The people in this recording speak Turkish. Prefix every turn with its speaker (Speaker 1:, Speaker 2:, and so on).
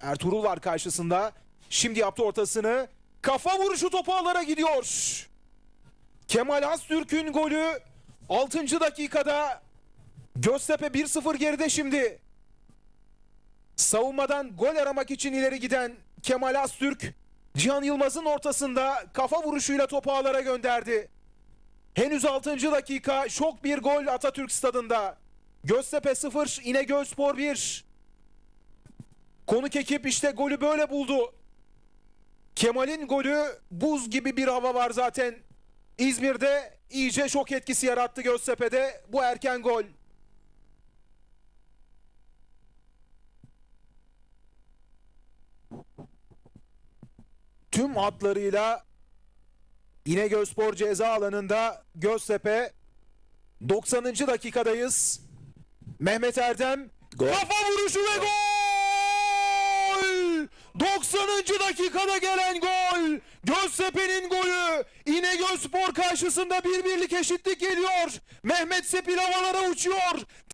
Speaker 1: Ertuğrul var karşısında. Şimdi yaptı ortasını. Kafa vuruşu topu ağlara gidiyor. Kemal Astürk'ün golü 6. dakikada Göztepe 1-0 geride şimdi. Savunmadan gol aramak için ileri giden Kemal Astürk Cihan Yılmaz'ın ortasında kafa vuruşuyla topu ağlara gönderdi. Henüz 6. dakika şok bir gol Atatürk stadında. Göztepe 0, İnegölspor 1. Konuk ekip işte golü böyle buldu. Kemal'in golü buz gibi bir hava var zaten. İzmir'de iyice şok etkisi yarattı Göztepe'de bu erken gol. Tüm hatlarıyla İnegölspor ceza alanında Göztepe 90. dakikadayız. Mehmet Erdem kafa vuruşu ve gol! 90. dakikada gelen gol! Göztepe'nin golü! İnegölspor karşısında bir birlik eşitlik geliyor. Mehmet Sepil havalara uçuyor.